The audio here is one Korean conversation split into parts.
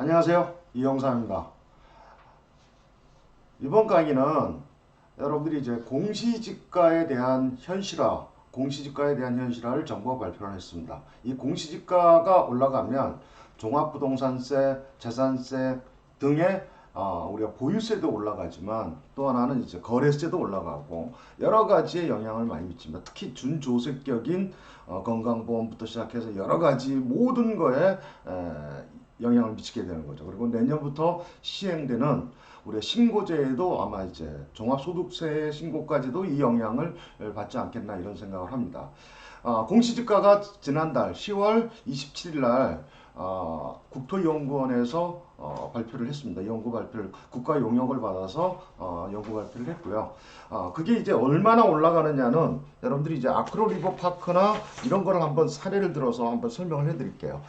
안녕하세요. 이영사입니다. 이번 강의는 여러분들이 이제 공시지가에 대한 현실화, 공시지가에 대한 현실화를 정부가 발표를 했습니다. 이 공시지가가 올라가면 종합부동산세, 재산세 등의 어, 우리가 보유세도 올라가지만 또 하나는 이제 거래세도 올라가고 여러 가지의 영향을 많이 미칩니다. 특히 준조세격인 어, 건강보험부터 시작해서 여러 가지 모든 거에 에, 영향을 미치게 되는 거죠. 그리고 내년부터 시행되는 우리 신고제에도 아마 이제 종합소득세 신고까지도 이 영향을 받지 않겠나 이런 생각을 합니다. 아, 공시지가가 지난달 10월 27일 날 어, 국토연구원에서 어, 발표를 했습니다. 연구 발표를 국가 용역을 받아서 어, 연구 발표를 했고요. 어, 그게 이제 얼마나 올라가느냐는 여러분들이 이제 아크로 리버 파크나 이런 거를 한번 사례를 들어서 한번 설명을 해드릴게요.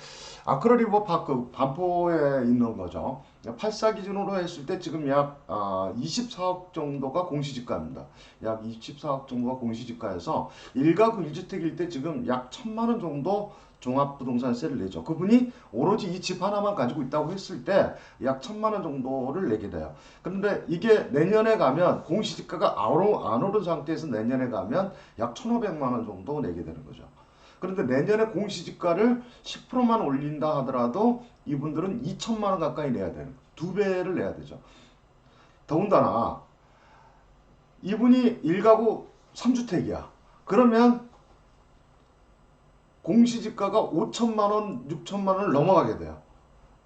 아크로 리버 파크 반포에 있는 거죠. 8사 기준으로 했을 때 지금 약 아, 24억 정도가 공시지가입니다. 약 24억 정도가 공시지가에서 1가구 1주택일 때 지금 약 천만 원 정도 종합부동산세를 내죠. 그분이 오로지 이 집 하나만 가지고 있다고 했을 때 약 천만 원 정도를 내게 돼요. 그런데 이게 내년에 가면 공시지가가 안 오른, 상태에서 내년에 가면 약 천오백만 원 정도 내게 되는 거죠. 그런데 내년에 공시지가를 10%만 올린다 하더라도 이분들은 2천만 원 가까이 내야 되는 두 배를 내야 되죠. 더군다나 이분이 1가구 3주택이야. 그러면 공시지가가 5천만 원, 6천만 원을 넘어가게 돼요.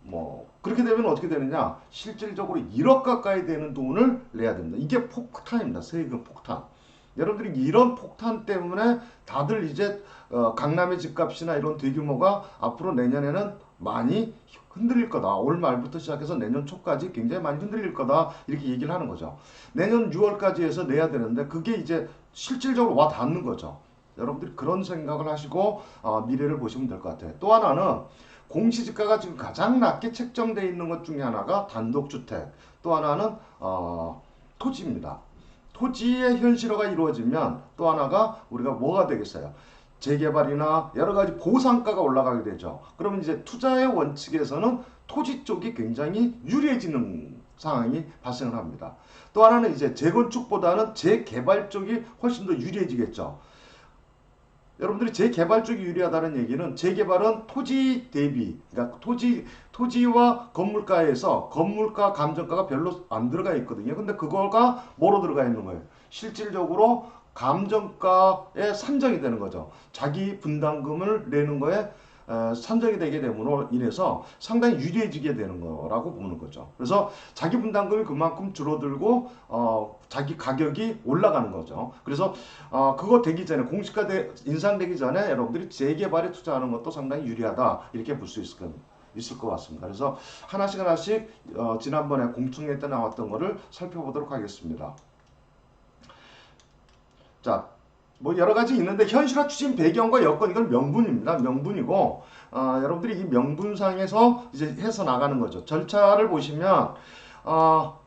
뭐 그렇게 되면 어떻게 되느냐? 실질적으로 1억 가까이 되는 돈을 내야 됩니다. 이게 폭탄입니다. 세금 폭탄. 여러분들이 이런 폭탄 때문에 다들 이제 어, 강남의 집값이나 이런 대규모가 앞으로 내년에는 많이 흔들릴 거다. 올 말부터 시작해서 내년 초까지 굉장히 많이 흔들릴 거다. 이렇게 얘기를 하는 거죠. 내년 6월까지 해서 내야 되는데 그게 이제 실질적으로 와 닿는 거죠. 여러분들이 그런 생각을 하시고 어, 미래를 보시면 될 것 같아요. 또 하나는 공시지가가 지금 가장 낮게 책정되어 있는 것 중에 하나가 단독주택, 또 하나는 어, 토지입니다. 토지의 현실화가 이루어지면 또 하나가 우리가 뭐가 되겠어요? 재개발이나 여러 가지 보상가가 올라가게 되죠. 그러면 이제 투자의 원칙에서는 토지 쪽이 굉장히 유리해지는 상황이 발생을 합니다. 또 하나는 이제 재건축보다는 재개발 쪽이 훨씬 더 유리해지겠죠. 여러분들이 재개발 쪽이 유리하다는 얘기는 재개발은 토지 대비, 그러니까 토지 토지와 건물가에서 건물가 감정가가 별로 안 들어가 있거든요. 근데 그거가 뭐로 들어가 있는 거예요? 실질적으로 감정가에 산정이 되는 거죠. 자기 분담금을 내는 거에 산정이 되게 됨으로 인해서 상당히 유리해지게 되는 거라고 보는 거죠. 그래서 자기 분담금이 그만큼 줄어들고 어, 자기 가격이 올라가는 거죠. 그래서 어, 그거 되기 전에 공시가 되, 인상되기 전에 여러분들이 재개발에 투자하는 것도 상당히 유리하다 이렇게 볼 수 있을 겁니다. 있을 것 같습니다. 그래서 하나씩 하나씩 어, 지난번에 공청회 때 나왔던 거를 살펴보도록 하겠습니다. 자, 뭐 여러 가지 있는데 현실화 추진 배경과 여건 이건 명분입니다. 명분이고 어, 여러분들이 이 명분상에서 이제 해서 나가는 거죠. 절차를 보시면 어,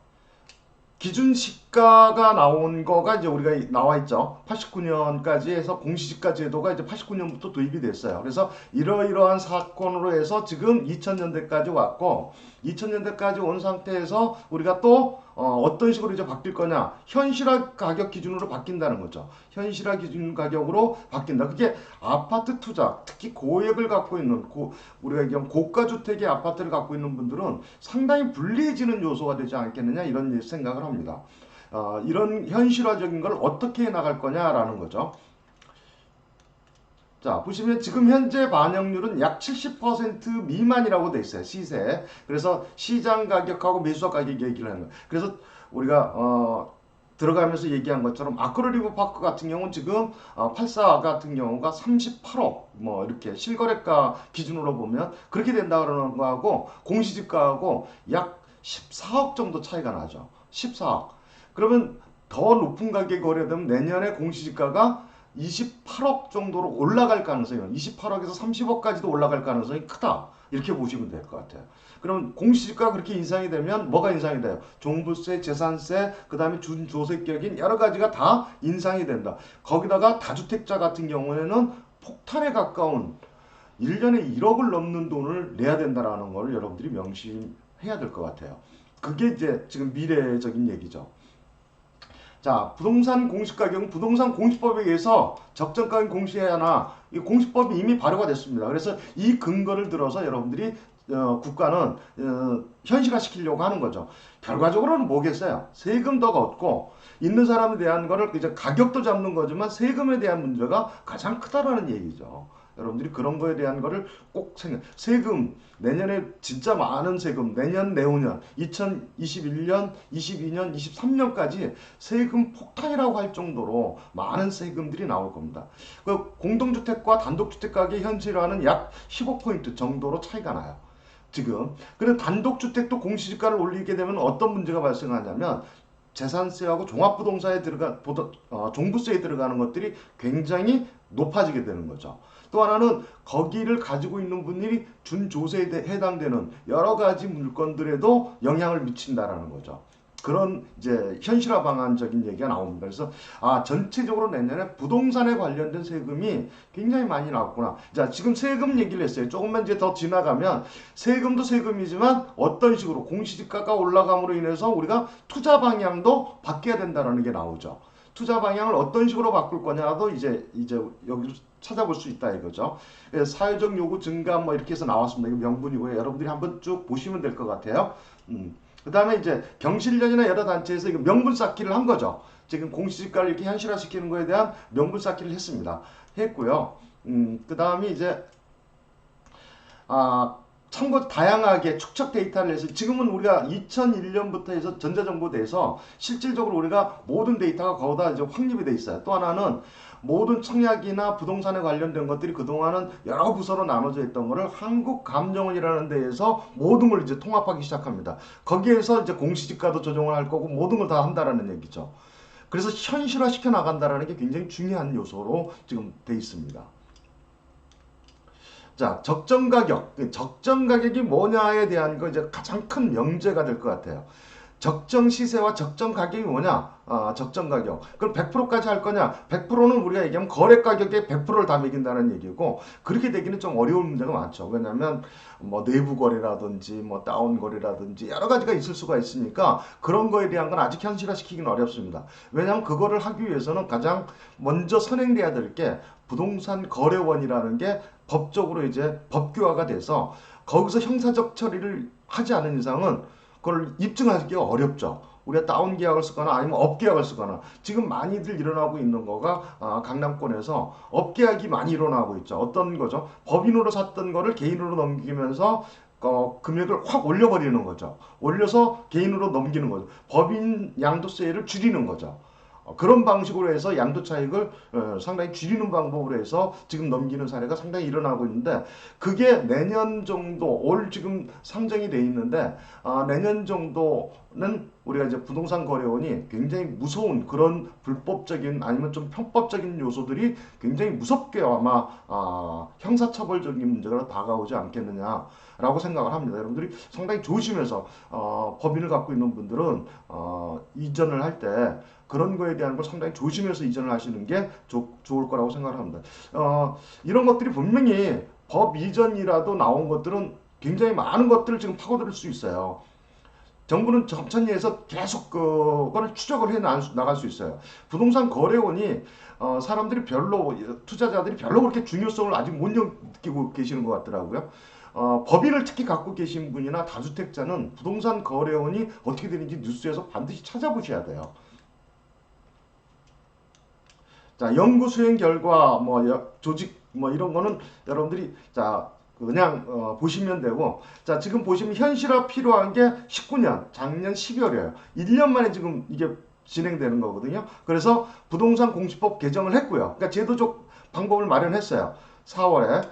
기준 시가가 나온 거가 이제 우리가 나와 있죠. 89년까지 해서 공시지가 제도가 이제 89년부터 도입이 됐어요. 그래서 이러이러한 사건으로 해서 지금 2000년대까지 왔고 2000년대까지 온 상태에서 우리가 또 어, 떤 식으로 이제 바뀔 거냐? 현실화 가격 기준으로 바뀐다는 거죠. 현실화 기준 가격으로 바뀐다. 그게 아파트 투자, 특히 고액을 갖고 있는 고, 우리가 얘기하면 고가 주택의 아파트를 갖고 있는 분들은 상당히 불리해지는 요소가 되지 않겠느냐 이런 생각을 합니다. 어, 이런 현실화적인 걸 어떻게 해 나갈 거냐라는 거죠. 자, 보시면 지금 현재 반영률은 약 70% 미만이라고 돼 있어요. 시세. 그래서 시장 가격하고 매수자 가격 얘기를 하는 거예요. 그래서 우리가 어 들어가면서 얘기한 것처럼 아크로리브 파크 같은 경우는 지금 어, 84 같은 경우가 38억 뭐 이렇게 실거래가 기준으로 보면 그렇게 된다 그러는 거하고 공시지가하고 약 14억 정도 차이가 나죠. 14억. 그러면 더 높은 가격에 거래되면 내년에 공시지가가 28억 정도로 올라갈 가능성이 28억에서 30억까지도 올라갈 가능성이 크다. 이렇게 보시면 될 것 같아요. 그럼 공시지가 그렇게 인상이 되면 뭐가 인상이 돼요? 종부세, 재산세, 그 다음에 준조세격인 여러 가지가 다 인상이 된다. 거기다가 다주택자 같은 경우에는 폭탄에 가까운 1년에 1억을 넘는 돈을 내야 된다라는 걸 여러분들이 명심해야 될 것 같아요. 그게 이제 지금 미래적인 얘기죠. 자, 부동산 공시가격은 부동산 공시법에 의해서 적정가격 공시해야 하나 이 공시법이 이미 발효가 됐습니다. 그래서 이 근거를 들어서 여러분들이 어, 국가는 어, 현실화시키려고 하는 거죠. 결과적으로는 뭐겠어요? 세금 더 걷고 있는 사람에 대한 거를 이제 가격도 잡는 거지만 세금에 대한 문제가 가장 크다라는 얘기죠. 여러분들이 그런 거에 대한 거를 꼭 생각. 세금 내년에 진짜 많은 세금 내년 내후년 2021년, 22년, 23년까지 세금 폭탄이라고 할 정도로 많은 세금들이 나올 겁니다. 그 공동주택과 단독주택 가격 현실화는 약 15포인트 정도로 차이가 나요. 지금 그런데 단독주택도 공시지가를 올리게 되면 어떤 문제가 발생하냐면 재산세하고 종합부동산에 들어가 보다 어, 종부세에 들어가는 것들이 굉장히 높아지게 되는 거죠. 또 하나는 거기를 가지고 있는 분들이 준조세에 대- 해당되는 여러 가지 물건들에도 영향을 미친다라는 거죠. 그런 이제 현실화 방안적인 얘기가 나옵니다. 그래서 아 전체적으로 내년에 부동산에 관련된 세금이 굉장히 많이 나왔구나. 자 지금 세금 얘기를 했어요. 조금만 이제 더 지나가면 세금도 세금이지만 어떤 식으로 공시지가가 올라감으로 인해서 우리가 투자 방향도 바뀌어야 된다는 게 나오죠. 투자 방향을 어떤 식으로 바꿀 거냐도 이제 이제 여기 찾아볼 수 있다 이거죠. 예, 사회적 요구 증가 뭐 이렇게 해서 나왔습니다. 이거 명분이고요. 여러분들이 한번 쭉 보시면 될 것 같아요. 음. 그 다음에 이제 경실련이나 여러 단체에서 이거 명분 쌓기를 한 거죠. 지금 공시지가를 이렇게 현실화시키는 거에 대한 명분 쌓기를 했습니다. 했고요. 음, 그 다음에 이제 아 참고 다양하게 축적 데이터를 해서 지금은 우리가 2001년부터 해서 전자정보대에서 실질적으로 우리가 모든 데이터가 거기다 이제 확립이 돼 있어요. 또 하나는 모든 청약이나 부동산에 관련된 것들이 그동안은 여러 부서로 나눠져 있던 거를 한국감정원이라는 데에서 모든 걸 이제 통합하기 시작합니다. 거기에서 이제 공시지가도 조정을 할 거고 모든 걸 다 한다라는 얘기죠. 그래서 현실화 시켜 나간다라는 게 굉장히 중요한 요소로 지금 돼 있습니다. 자, 적정 가격. 적정 가격이 뭐냐에 대한 거 이제 가장 큰 명제가 될 것 같아요. 적정 시세와 적정 가격이 뭐냐? 아, 적정 가격. 그럼 100%까지 할 거냐? 100%는 우리가 얘기하면 거래 가격의 100%를 다 매긴다는 얘기고 그렇게 되기는 좀 어려운 문제가 많죠. 왜냐하면 뭐 내부 거래라든지 뭐 다운 거래라든지 여러 가지가 있을 수가 있으니까 그런 거에 대한 건 아직 현실화시키기는 어렵습니다. 왜냐하면 그거를 하기 위해서는 가장 먼저 선행돼야 될 게 부동산 거래원이라는 게 법적으로 이제 법규화가 돼서 거기서 형사적 처리를 하지 않은 이상은 그걸 입증하기가 어렵죠. 우리가 다운 계약을 쓰거나 아니면 업 계약을 쓰거나 지금 많이들 일어나고 있는 거가 아, 강남권에서 업 계약이 많이 일어나고 있죠. 어떤 거죠? 법인으로 샀던 거를 개인으로 넘기면서 어, 금액을 확 올려버리는 거죠. 올려서 개인으로 넘기는 거죠. 법인 양도세를 줄이는 거죠. 어, 그런 방식으로 해서 양도 차익을 어, 상당히 줄이는 방법으로 해서 지금 넘기는 사례가 상당히 일어나고 있는데 그게 내년 정도 올 지금 상정이 돼 있는데 아, 내년 정도는 우리가 이제 부동산 거래원이 굉장히 무서운 그런 불법적인 아니면 좀 편법적인 요소들이 굉장히 무섭게 아마 아, 형사처벌적인 문제가 다가오지 않겠느냐라고 생각을 합니다. 여러분들이 상당히 조심해서 어, 법인을 갖고 있는 분들은 어, 이전을 할때 그런 거에 대한 걸 상당히 조심해서 이전을 하시는 게 좋, 좋을 거라고 생각을 합니다. 어, 이런 것들이 분명히 법 이전이라도 나온 것들은 굉장히 많은 것들을 지금 파고들 수 있어요. 정부는 해서 계속 그거를 추적을 해 나- 나갈 수 있어요. 부동산 거래원이 어, 사람들이 별로 투자자들이 별로 그렇게 중요성을 아직 못 느끼고 계시는 것 같더라고요. 어, 법인을 특히 갖고 계신 분이나 다주택자는 부동산 거래원이 어떻게 되는지 뉴스에서 반드시 찾아보셔야 돼요. 자, 연구 수행 결과 뭐 여- 조직 뭐 이런 거는 여러분들이 자 그냥 어, 보시면 되고 자 지금 보시면 현실화 필요한 게 19년 작년 12월이에요. 1년 만에 지금 이게 진행되는 거거든요. 그래서 부동산 공시법 개정을 했고요. 그러니까 제도적 방법을 마련했어요. 4월에 음,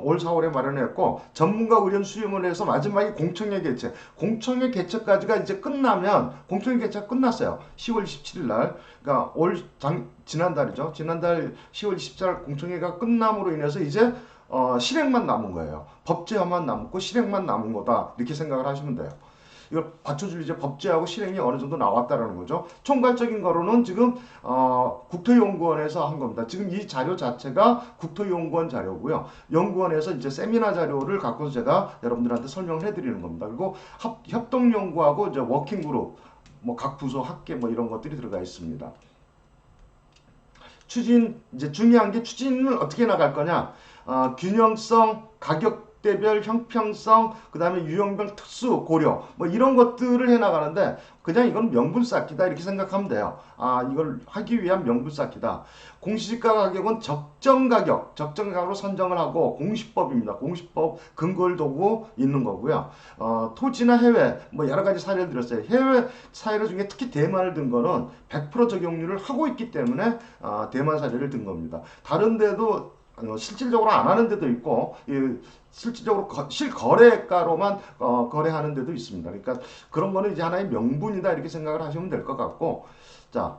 올 4월에 마련했고 전문가 의견 수렴을 해서 마지막에 공청회 개최. 공청회 개최까지가 이제 끝나면 공청회 개최가 끝났어요. 10월 27일 날. 그러니까 올 장, 지난달이죠. 지난달 10월 27일 공청회가 끝남으로 인해서 이제 어, 실행만 남은 거예요. 법제화만 남고 실행만 남은 거다. 이렇게 생각을 하시면 돼요. 이걸 받쳐줄 이제 법제하고 실행이 어느 정도 나왔다라는 거죠. 총괄적인 거로는 지금 어, 국토연구원에서 한 겁니다. 지금 이 자료 자체가 국토연구원 자료고요. 연구원에서 이제 세미나 자료를 갖고서 제가 여러분들한테 설명을 해드리는 겁니다. 그리고 합, 협동연구하고 이제 워킹그룹 뭐 각 부서 학계 뭐 이런 것들이 들어가 있습니다. 추진 이제 중요한 게 추진을 어떻게 나갈 거냐 어, 균형성 가격 대별 형평성 그다음에 유형별 특수 고려 뭐 이런 것들을 해 나가는데 그냥 이건 명분 쌓기다 이렇게 생각하면 돼요. 아 이걸 하기 위한 명분 쌓기다. 공시지가 가격은 적정 가격 적정 가격으로 선정을 하고 공시법입니다. 공시법 근거를 두고 있는 거고요. 어, 토지나 해외 뭐 여러 가지 사례를 들었어요. 해외 사례 중에 특히 대만을 든 거는 100% 적용률을 하고 있기 때문에 어, 대만 사례를 든 겁니다. 다른 데도 어, 실질적으로 안 하는 데도 있고 예, 실질적으로 거, 실거래가로만 어, 거래하는 데도 있습니다. 그러니까 그런 거는 이제 하나의 명분이다 이렇게 생각을 하시면 될 것 같고 자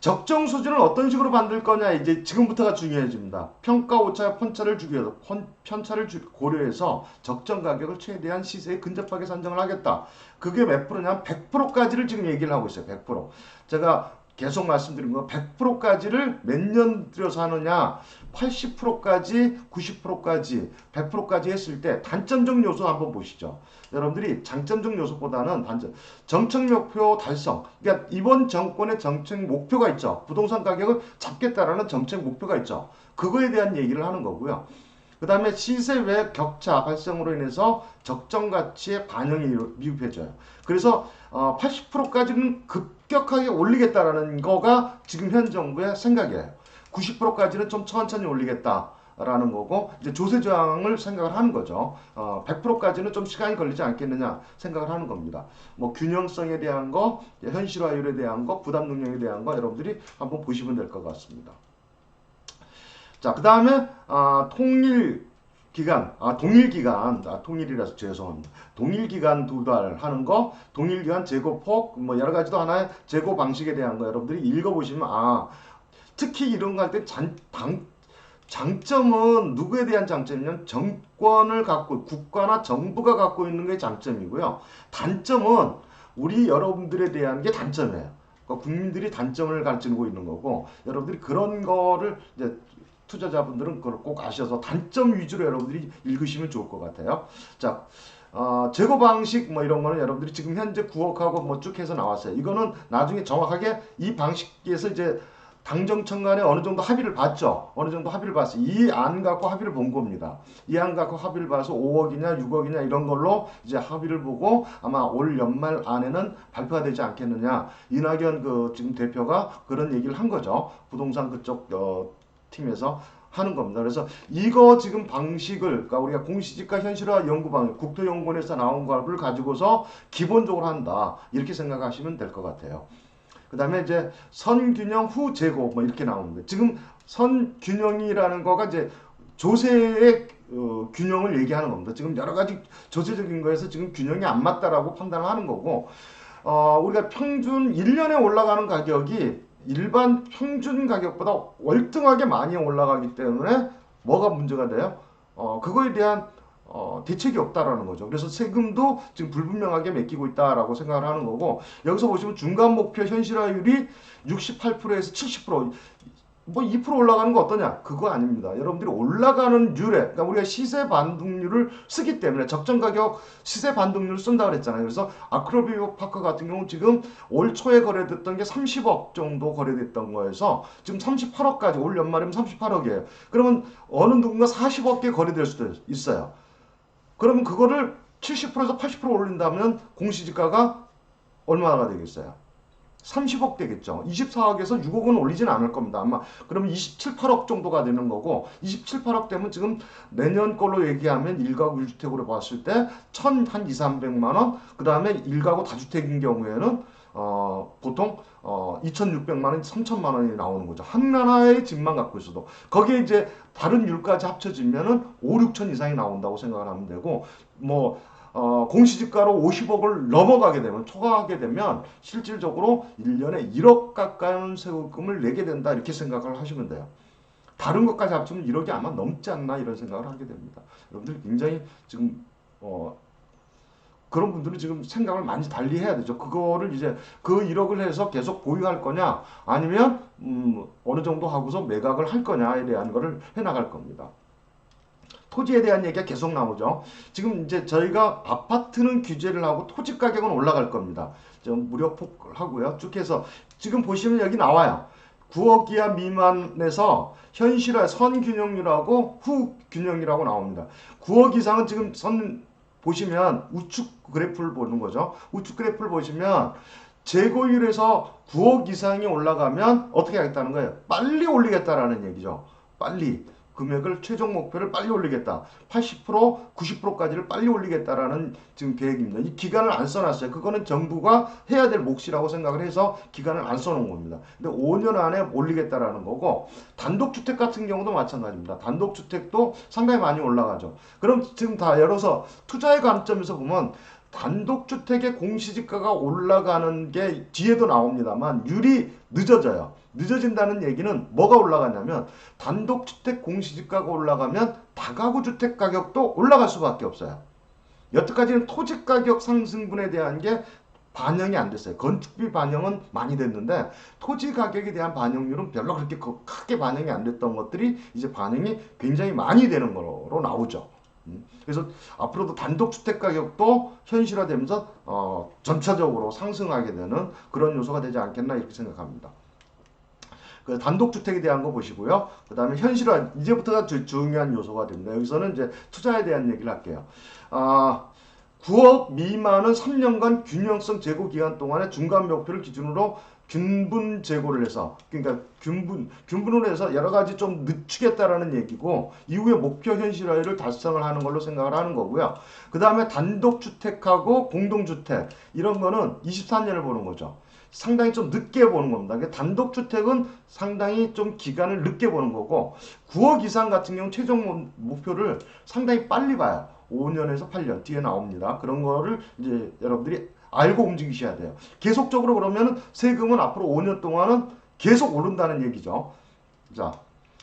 적정 수준을 어떤 식으로 만들 거냐 이제 지금부터가 중요해집니다. 평가 오차 편차를 주기 위해서 편차를 고려해서 적정 가격을 최대한 시세에 근접하게 산정을 하겠다. 그게 몇 프로냐? 100%까지를 지금 얘기를 하고 있어요. 100%. 제가 계속 말씀드린 거 100%까지를 몇 년 들여서 하느냐? 80%까지 90%까지 100%까지 했을 때 단점적 요소 한번 보시죠. 여러분들이 장점적 요소보다는 단점 정책 목표 달성. 그러니까 이번 정권의 정책 목표가 있죠. 부동산 가격을 잡겠다라는 정책 목표가 있죠. 그거에 대한 얘기를 하는 거고요 그 다음에 시세 외 격차 발생으로 인해서 적정 가치의 반영이 미흡해져요. 그래서 어, 80%까지는 급격하게 올리겠다라는 거가 지금 현 정부의 생각이에요. 90%까지는 좀 천천히 올리겠다. 라는 거고 이제 조세 저항을 생각을 하는 거죠. 어, 100%까지는 좀 시간이 걸리지 않겠느냐 생각을 하는 겁니다. 뭐 균형성에 대한 거, 현실화율에 대한 거, 부담 능력에 대한 거 여러분들이 한번 보시면 될 것 같습니다. 자, 그 다음에 아, 통일 기간, 아, 동일 기간, 아, 통일이라서 죄송합니다. 동일 기간 도달하는 거, 동일 기간 재고 폭, 뭐 여러 가지도 하나의 재고 방식에 대한 거 여러분들이 읽어보시면 아, 특히 이런 거 할때 장, 장점은 누구에 대한 장점이냐면 정권을 갖고 국가나 정부가 갖고 있는 게 장점이고요. 단점은 우리 여러분들에 대한 게 단점이에요. 그러니까 국민들이 단점을 가르치고 있는 거고 여러분들이 그런 거를 이제 투자자분들은 그걸 꼭 아셔서 단점 위주로 여러분들이 읽으시면 좋을 것 같아요. 자, 어, 재고 방식 뭐 이런 거는 여러분들이 지금 현재 9억하고 뭐 쭉 해서 나왔어요. 이거는 나중에 정확하게 이 방식에서 이제 당정청 간에 어느 정도 합의를 봤죠. 어느 정도 합의를 봤어요. 이 안 갖고 합의를 본 겁니다. 이 안 갖고 합의를 봐서 5억이냐 6억이냐 이런 걸로 이제 합의를 보고 아마 올 연말 안에는 발표가 되지 않겠느냐. 이낙연 그 지금 대표가 그런 얘기를 한 거죠. 부동산 그쪽 어, 팀에서 하는 겁니다. 그래서 이거 지금 방식을 그러니까 우리가 공시지가 현실화 연구 방식 국토연구원에서 나온 거를 가지고서 기본적으로 한다 이렇게 생각하시면 될 것 같아요. 그 다음에 이제 선균형 후 재고 뭐 이렇게 나오는데 지금 선균형이라는 거가 이제 조세의 어, 균형을 얘기하는 겁니다. 지금 여러 가지 조세적인 거에서 지금 균형이 안 맞다라고 판단을 하는 거고 어, 우리가 평균 1년에 올라가는 가격이 일반 평균 가격보다 월등하게 많이 올라가기 때문에 뭐가 문제가 돼요? 어, 그거에 대한 어, 대책이 없다라는 거죠. 그래서 세금도 지금 불분명하게 맡기고 있다라고 생각을 하는 거고 여기서 보시면 중간 목표 현실화율이 68%에서 70% 뭐 2% 올라가는 거 어떠냐? 그거 아닙니다. 여러분들이 올라가는 율에, 그러니까 우리가 시세 반등률을 쓰기 때문에 적정 가격 시세 반등률을 쓴다 그랬잖아요. 그래서 아크로비오 파크 같은 경우 지금 올 초에 거래됐던 게 30억 정도 거래됐던 거에서 지금 38억까지 올 연말이면 38억이에요. 그러면 어느 누군가 40억개 거래될 수도 있어요. 그러면 그거를 70%에서 80% 올린다면 공시지가가 얼마나 되겠어요? 30억 되겠죠. 24억에서 6억은 올리진 않을 겁니다. 아마 그러면 27, 8억 정도가 되는 거고 27, 8억 되면 지금 내년 걸로 얘기하면 1가구 1주택으로 봤을 때 1,000한 2, 300만 원. 그 다음에 1가구 다주택인 경우에는 어, 보통 어, 2,600만 원, 3,000만 원이 나오는 거죠. 한 나라의 집만 갖고 있어도 거기에 이제 다른 율까지 합쳐지면은 5, 6천 이상이 나온다고 생각을 하면 되고 뭐 어, 공시지가로 50억을 넘어가게 되면 초과하게 되면 실질적으로 1년에 1억 가까운 세금을 내게 된다 이렇게 생각을 하시면 돼요. 다른 것까지 합치면 1억이 아마 넘지 않나 이런 생각을 하게 됩니다. 여러분들 굉장히 지금 어, 그런 분들은 지금 생각을 많이 달리 해야 되죠. 그거를 이제 그 1억을 해서 계속 보유할 거냐 아니면 음, 어느 정도 하고서 매각을 할 거냐에 대한 거를 해 나갈 겁니다. 토지에 대한 얘기가 계속 나오죠. 지금 이제 저희가 아파트는 규제를 하고 토지 가격은 올라갈 겁니다. 좀 무력폭하고요. 쭉 해서 지금 보시면 여기 나와요. 9억 이하 미만에서 현실화 선균형률하고 후균형이라고 나옵니다. 9억 이상은 지금 선 보시면 우측 그래프를 보는 거죠. 우측 그래프를 보시면 재고율에서 9억 이상이 올라가면 어떻게 하겠다는 거예요? 빨리 올리겠다라는 얘기죠. 빨리. 금액을 최종 목표를 빨리 올리겠다. 80% 90%까지를 빨리 올리겠다라는 지금 계획입니다. 이 기간을 안 써놨어요. 그거는 정부가 해야 될 몫이라고 생각을 해서 기간을 안 써놓은 겁니다. 근데 5년 안에 올리겠다라는 거고 단독주택 같은 경우도 마찬가지입니다. 단독주택도 상당히 많이 올라가죠. 그럼 지금 다 열어서 투자의 관점에서 보면 단독주택의 공시지가가 올라가는 게 뒤에도 나옵니다만 율이 늦어져요. 늦어진다는 얘기는 뭐가 올라가냐면 단독주택 공시지가가 올라가면 다가구 주택 가격도 올라갈 수밖에 없어요. 여태까지는 토지 가격 상승분에 대한 게 반영이 안 됐어요. 건축비 반영은 많이 됐는데 토지 가격에 대한 반영률은 별로 그렇게 크게 반영이 안 됐던 것들이 이제 반영이 굉장히 많이 되는 거로 나오죠. 음, 그래서 앞으로도 단독주택 가격도 현실화되면서 어, 전체적으로 상승하게 되는 그런 요소가 되지 않겠나 이렇게 생각합니다. 그 단독주택에 대한 거 보시고요. 그 다음에 현실화, 이제부터가 주, 중요한 요소가 됩니다. 여기서는 이제 투자에 대한 얘기를 할게요. 아, 9억 미만은 3년간 균형성 재고 기간 동안에 중간 목표를 기준으로 균분 재고를 해서 그러니까 균분 균분을 해서 여러 가지 좀 늦추겠다라는 얘기고 이후에 목표 현실화를 달성을 하는 걸로 생각을 하는 거고요. 그 다음에 단독주택하고 공동주택 이런 거는 23년을 보는 거죠. 상당히 좀 늦게 보는 겁니다. 그러니까 단독주택은 상당히 좀 기간을 늦게 보는 거고 9억 이상 같은 경우 최종 목표를 상당히 빨리 봐요. 5년에서 8년 뒤에 나옵니다. 그런 거를 이제 여러분들이 알고 움직이셔야 돼요. 계속적으로 그러면 세금은 앞으로 5년 동안은 계속 오른다는 얘기죠. 자,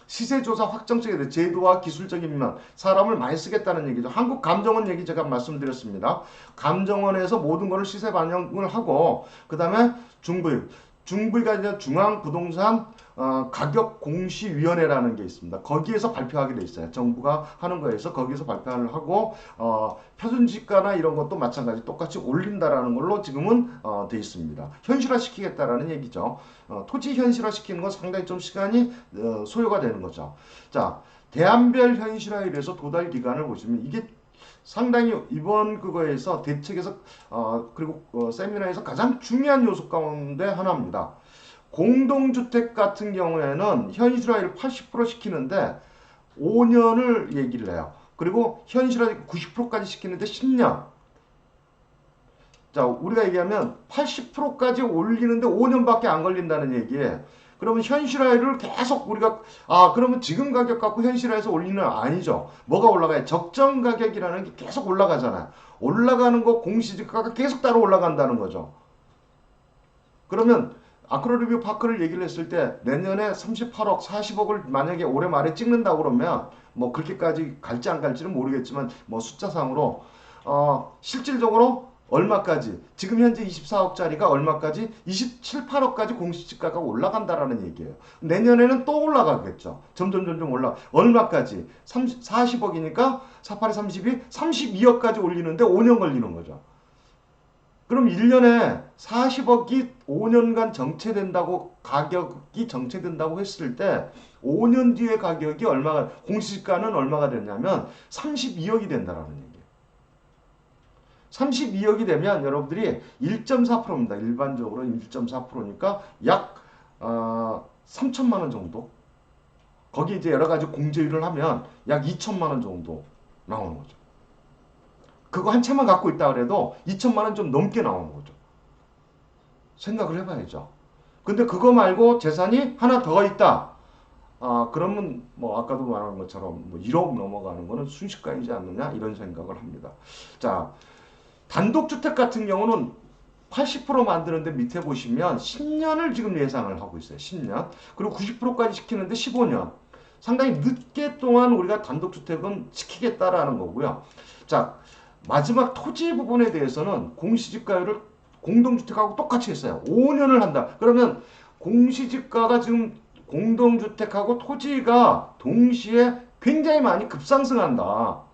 시세조사 확정적인 제도와 기술적인 면 사람을 많이 쓰겠다는 얘기죠. 한국 감정원 얘기 제가 말씀드렸습니다. 감정원에서 모든 것을 시세 반영을 하고 그 다음에 중부위 이제 중앙부동산 어, 가격 공시위원회라는 게 있습니다. 거기에서 발표하게 돼 있어요. 정부가 하는 거에서 거기서 발표를 하고 어, 표준지가나 이런 것도 마찬가지 똑같이 올린다라는 걸로 지금은 어, 돼 있습니다. 현실화시키겠다라는 얘기죠. 어, 토지 현실화시키는 건 상당히 좀 시간이 어, 소요가 되는 거죠. 자, 대안별 현실화에 대해서 도달 기간을 보시면 이게 상당히 이번 그거에서 대책에서 어, 그리고 어, 세미나에서 가장 중요한 요소 가운데 하나입니다. 공동주택 같은 경우에는 현실화를 80% 시키는데 5년을 얘기를 해요. 그리고 현실화 90%까지 시키는데 10년. 자, 우리가 얘기하면 80%까지 올리는데 5년밖에 안 걸린다는 얘기예요. 그러면 현실화를 계속 우리가 아 그러면 지금 가격 갖고 현실화해서 올리는 아니죠. 뭐가 올라가요? 적정 가격이라는 게 계속 올라가잖아요. 올라가는 거 공시지가가 계속 따로 올라간다는 거죠. 그러면 아크로리뷰 파크를 얘기를 했을 때 내년에 38억, 40억을 만약에 올해 말에 찍는다 그러면 뭐 그렇게까지 갈지 안 갈지는 모르겠지만 뭐 숫자상으로 어 실질적으로 얼마까지 지금 현재 24억짜리가 얼마까지 27, 8억까지 공시지가가 올라간다라는 얘기예요. 내년에는 또 올라가겠죠. 점점 점점 올라 얼마까지 30, 40억이니까 48에 32, 32억까지 올리는데 5년 걸리는 거죠. 그럼 1년에 40억이 5년간 정체된다고 가격이 정체된다고 했을 때 5년 뒤에 가격이 얼마가 공시지가는 얼마가 되냐면 32억이 된다라는 얘기예요. 32억이 되면 여러분들이 1.4%입니다. 일반적으로 1.4%니까 약 어, 3천만 원 정도. 거기 이제 여러 가지 공제율을 하면 약 2천만 원 정도 나오는 거죠. 그거 한 채만 갖고 있다 그래도 2천만 원 좀 넘게 나오는 거죠. 생각을 해봐야죠. 근데 그거 말고 재산이 하나 더 있다. 아, 그러면 뭐 아까도 말한 것처럼 뭐 1억 넘어가는 거는 순식간이지 않느냐 이런 생각을 합니다. 자, 단독주택 같은 경우는 80% 만드는데 밑에 보시면 10년을 지금 예상을 하고 있어요. 10년. 그리고 90%까지 시키는데 15년. 상당히 늦게 동안 우리가 단독주택은 시키겠다라는 거고요. 자, 마지막 토지 부분에 대해서는 공시지가율을 공동주택하고 똑같이 했어요. 5년을 한다. 그러면 공시지가가 지금 공동주택하고 토지가 동시에 굉장히 많이 급상승한다.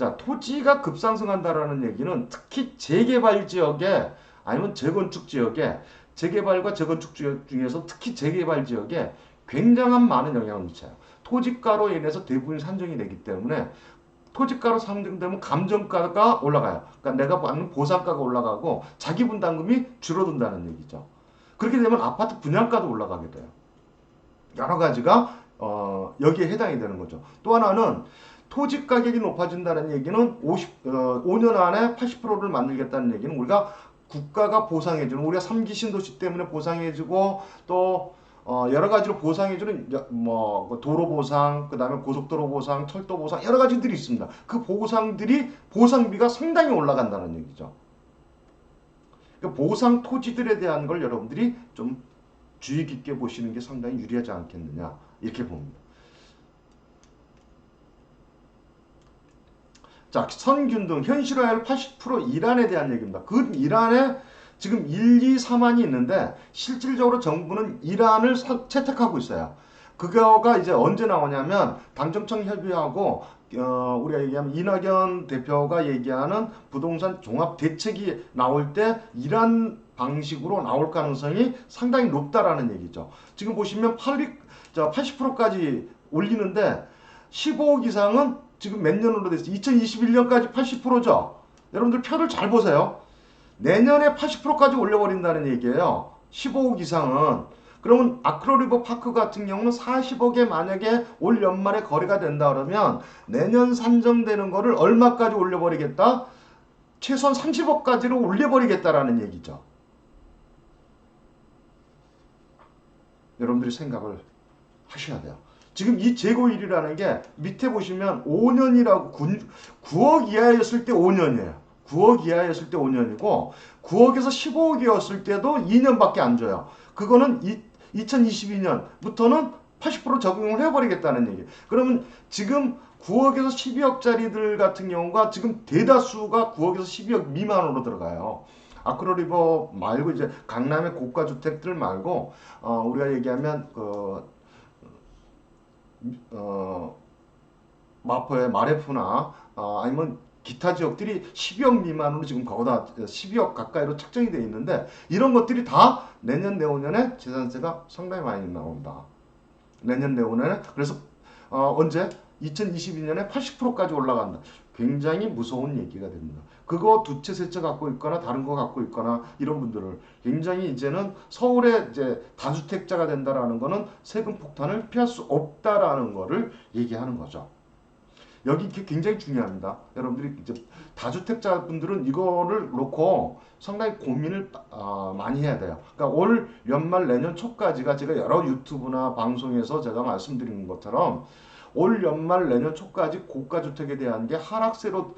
자, 토지가 급상승한다라는 얘기는 특히 재개발 지역에 아니면 재건축 지역에 재개발과 재건축 지역 중에서 특히 재개발 지역에 굉장한 많은 영향을 미쳐요. 토지가로 인해서 대부분 산정이 되기 때문에 토지가로 산정되면 감정가가 올라가요. 그러니까 내가 받는 보상가가 올라가고 자기 분담금이 줄어든다는 얘기죠. 그렇게 되면 아파트 분양가도 올라가게 돼요. 여러 가지가 어, 여기에 해당이 되는 거죠. 또 하나는 토지 가격이 높아진다는 얘기는 50, 어, 5년 안에 80%를 만들겠다는 얘기는 우리가 국가가 보상해주는 우리가 3기 신도시 때문에 보상해주고 또 어, 여러 가지로 보상해주는 여- 뭐그 도로 보상, 그 다음에 고속도로 보상, 철도 보상 여러 가지들이 있습니다. 그 보상들이 보상비가 상당히 올라간다는 얘기죠. 그 보상 토지들에 대한 걸 여러분들이 좀 주의 깊게 보시는 게 상당히 유리하지 않겠느냐 이렇게 봅니다. 자, 선균등 현실화율 80% 이란에 대한 얘기입니다. 그 이란에 지금 1, 2, 3안이 있는데 실질적으로 정부는 이란을 선- 채택하고 있어요. 그거가 이제 언제 나오냐면 당정청 협의하고 어, 우리가 얘기하면 이낙연 대표가 얘기하는 부동산 종합 대책이 나올 때 이란 방식으로 나올 가능성이 상당히 높다라는 얘기죠. 지금 보시면 8, 80%까지 올리는데 15억 이상은 지금 몇 년으로 됐어요? 2021년까지 80%죠. 여러분들 표를 잘 보세요. 내년에 80%까지 올려버린다는 얘기예요. 15억 이상은. 그러면 아크로리버 파크 같은 경우는 40억에 만약에 올 연말에 거래가 된다 그러면 내년 산정되는 거를 얼마까지 올려버리겠다? 최소한 30억까지로 올려버리겠다라는 얘기죠. 여러분들이 생각을 하셔야 돼요. 지금 이 재고일이라는 게 밑에 보시면 5년이라고 9, 억 이하였을 때 5년이에요. 9억 이하였을 때 5년이고 9억에서 15억이었을 때도 2년밖에 안 줘요. 그거는 이, 2022년부터는 80% 적용을 해버리겠다는 얘기. 그러면 지금 9억에서 12억짜리들 같은 경우가 지금 대다수가 9억에서 12억 미만으로 들어가요. 아크로리버 말고 이제 강남의 고가 주택들 말고 어, 우리가 얘기하면 그 어, 마포의 마레프나 어, 아니면 기타 지역들이 12억 미만으로 지금 거기다 12억 가까이로 책정이 되어 있는데 이런 것들이 다 내년 내후년에 재산세가 상당히 많이 나온다. 내년 내후년에 그래서 어, 언제 2022년에 80%까지 올라간다. 굉장히 무서운 얘기가 됩니다. 그거 두채 세채 갖고 있거나 다른 거 갖고 있거나 이런 분들을 굉장히 이제는 서울에 이제 다주택자가 된다라는 거는 세금 폭탄을 피할 수 없다라는 거를 얘기하는 거죠. 여기 굉장히 중요합니다. 여러분들이 이제 다주택자 분들은 이거를 놓고 상당히 고민을 아, 많이 해야 돼요. 그러니까 올 연말 내년 초까지가 제가 여러 유튜브나 방송에서 제가 말씀드린 것처럼 올 연말 내년 초까지 고가 주택에 대한 게 하락세로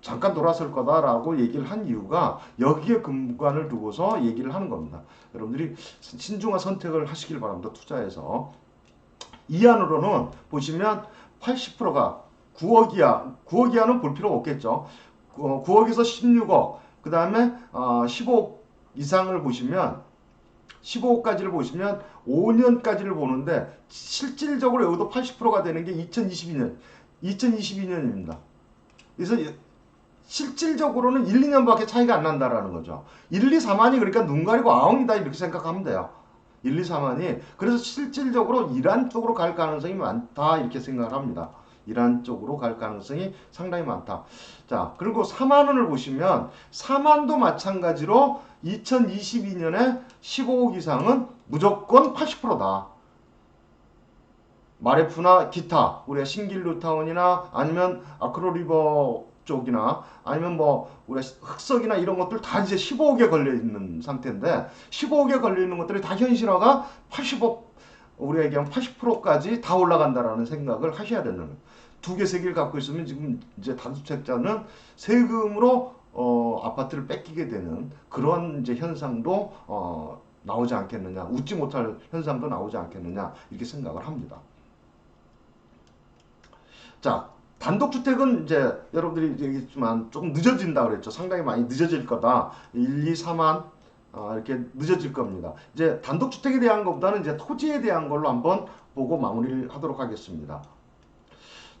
잠깐 돌아설 거다라고 얘기를 한 이유가 여기에 근간을 두고서 얘기를 하는 겁니다. 여러분들이 신중한 선택을 하시길 바랍니다. 투자에서 이 안으로는 보시면 80%가 9억 이하, 9억 이하는 볼 필요가 없겠죠. 어, 9억에서 16억, 그 다음에 어, 15억 이상을 보시면 15억까지를 보시면 5년까지를 보는데 실질적으로 여기도 80%가 되는 게 2022년, 2022년입니다. 그래서 실질적으로는 1, 2년밖에 차이가 안 난다라는 거죠. 1, 2, 3만이 그러니까 눈 가리고 아웅이다 이렇게 생각하면 돼요. 1, 2, 3만이 그래서 실질적으로 이란 쪽으로 갈 가능성이 많다 이렇게 생각을 합니다. 이란 쪽으로 갈 가능성이 상당히 많다. 자, 그리고 4만 원을 보시면 4만도 마찬가지로 2022년에 15억 이상은 무조건 80%다. 마레프나 기타 우리가 신길루타운이나 아니면 아크로리버 쪽이나 아니면 뭐 우리가 흑석이나 이런 것들 다 이제 15억에 걸려 있는 상태인데 15억에 걸려 있는 것들이 다 현실화가 80억 우리가 얘기하면 80%까지 다 올라간다라는 생각을 하셔야 되는. 두 개, 세 개를 갖고 있으면 지금 이제 다주택자는 세금으로 어, 아파트를 뺏기게 되는 그런 이제 현상도 어, 나오지 않겠느냐, 웃지 못할 현상도 나오지 않겠느냐 이렇게 생각을 합니다. 자, 단독주택은 이제 여러분들이 얘기했지만 조금 늦어진다 그랬죠. 상당히 많이 늦어질 거다. 1, 2, 3만 아, 이렇게 늦어질 겁니다. 이제 단독주택에 대한 것보다는 이제 토지에 대한 걸로 한번 보고 마무리를 하도록 하겠습니다.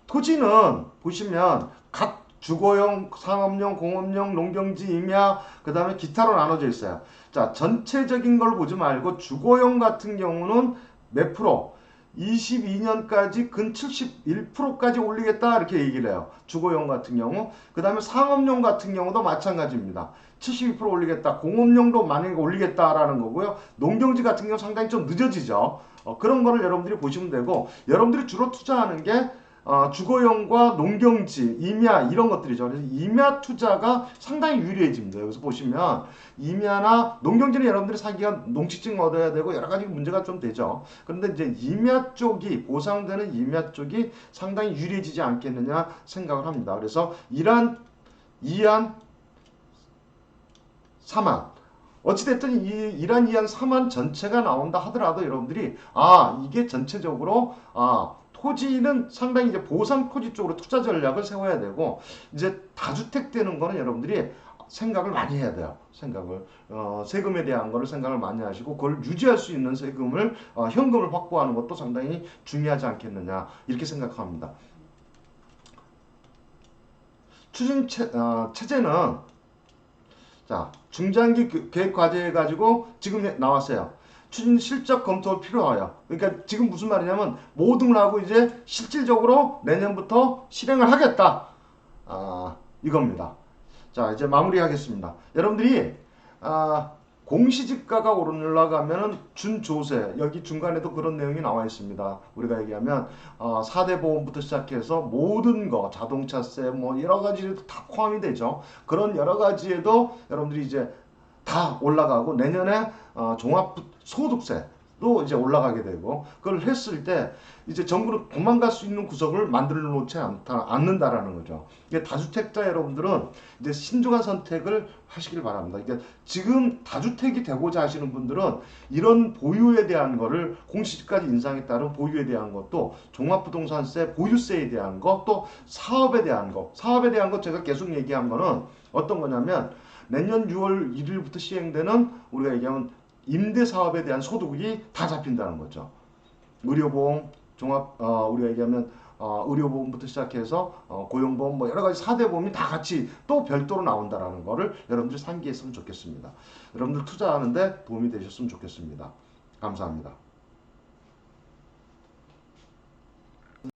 토지는 보시면 각 주거용, 상업용, 공업용, 농경지, 임야, 그 다음에 기타로 나눠져 있어요. 자, 전체적인 걸 보지 말고 주거용 같은 경우는 몇 프로? 22년까지 근 71%까지 올리겠다 이렇게 얘기를 해요. 주거용 같은 경우. 그 다음에 상업용 같은 경우도 마찬가지입니다. 72% 올리겠다. 공업용도 만약에 올리겠다라는 거고요. 농경지 같은 경우 상당히 좀 늦어지죠. 어, 그런 거를 여러분들이 보시면 되고 여러분들이 주로 투자하는 게 어, 주거용과 농경지, 임야 이런 것들이죠. 그래서 임야 투자가 상당히 유리해집니다. 여기서 보시면 임야나 농경지는 여러분들이 사기가 농지증 얻어야 되고 여러 가지 문제가 좀 되죠. 그런데 이제 임야 쪽이 보상되는 임야 쪽이 상당히 유리해지지 않겠느냐 생각을 합니다. 그래서 이란, 이안, 삼안 어찌됐든 이 이란 이안 3안 전체가 나온다 하더라도 여러분들이 아 이게 전체적으로 아 토지는 상당히 이제 보상 토지 쪽으로 투자 전략을 세워야 되고 이제 다주택 되는 거는 여러분들이 생각을 많이 해야 돼요. 생각을 어, 세금에 대한 거를 생각을 많이 하시고 그걸 유지할 수 있는 세금을 어, 현금을 확보하는 것도 상당히 중요하지 않겠느냐 이렇게 생각합니다. 추진 체, 어, 체제는 자 중장기 그- 계획 과제 가지고 지금 해- 나왔어요. 추진 실적 검토가 필요해요. 그러니까 지금 무슨 말이냐면 모든 걸 하고 이제 실질적으로 내년부터 실행을 하겠다. 아 이겁니다. 자 이제 마무리하겠습니다. 여러분들이 아, 공시지가가 올라가면은 준조세 여기 중간에도 그런 내용이 나와 있습니다. 우리가 얘기하면 어, 4대 보험부터 시작해서 모든 거 자동차세 뭐 여러 가지도 다 포함이 되죠. 그런 여러 가지에도 여러분들이 이제 다 올라가고 내년에 어, 종합 소득세도 이제 올라가게 되고 그걸 했을 때 이제 정부는 도망갈 수 있는 구석을 만들어 놓지 않다, 않는다라는 거죠. 이게 다주택자 여러분들은 이제 신중한 선택을 하시길 바랍니다. 이게 지금 다주택이 되고자 하시는 분들은 이런 보유에 대한 거를 공시지가세 인상에 따른 보유에 대한 것도 종합부동산세 보유세에 대한 것 또 사업에 대한 거 사업에 대한 것 제가 계속 얘기한 거는 어떤 거냐면 내년 6월 1일부터 시행되는 우리가 얘기하면 임대 사업에 대한 소득이 다 잡힌다는 거죠. 의료보험, 종합 어, 우리가 얘기하면 어, 의료보험부터 시작해서 어, 고용보험 뭐 여러 가지 4대 보험이 다 같이 또 별도로 나온다라는 거를 여러분들 상기했으면 좋겠습니다. 여러분들 투자하는데 도움이 되셨으면 좋겠습니다. 감사합니다.